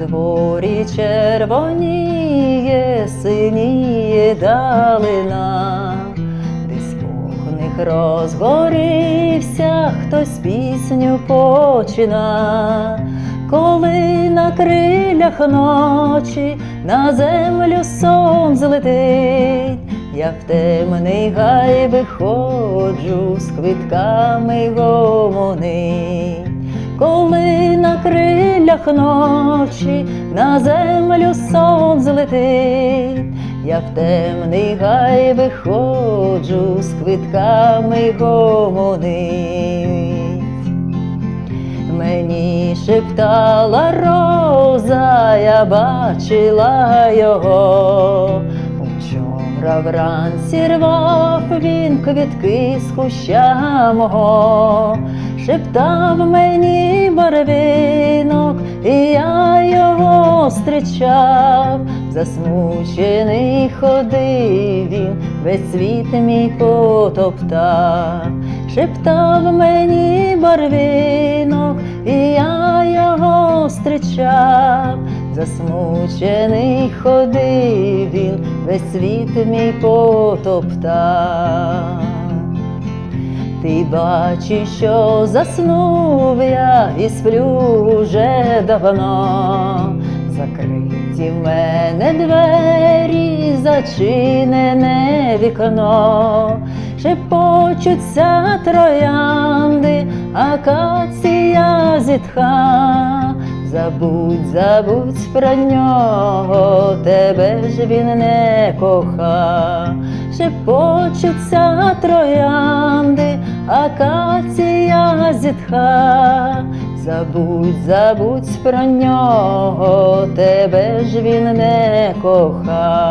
дворі червоніє, синіє далина, десь вогник розгорівся, хтось пісню почина, коли на крилях ночі на землю сон злетить, я в темний гай виходжу з квитками гомонить. Коли на ночі на землю сон злетить, я в темний гай виходжу з квитками гомонить. Мені шептала роза, я бачила його. Учора вранці рвав він квітки з куща мого, шептав мені барвінок, зустрічав, засмучений ходив він, весь світ мій потоптав, шептав мені барвінок, і я його зустрічав, засмучений ходив він, весь світ мій потоптав. Ти бачиш, що заснув я і сплю вже давно. Закриті в мене двері, зачинене вікно, шепочуться троянди, акація зітха. Забудь, забудь про нього, тебе ж він не коха. Шепочуться троянди, акація зітха. Забудь, забудь про нього, він не коха.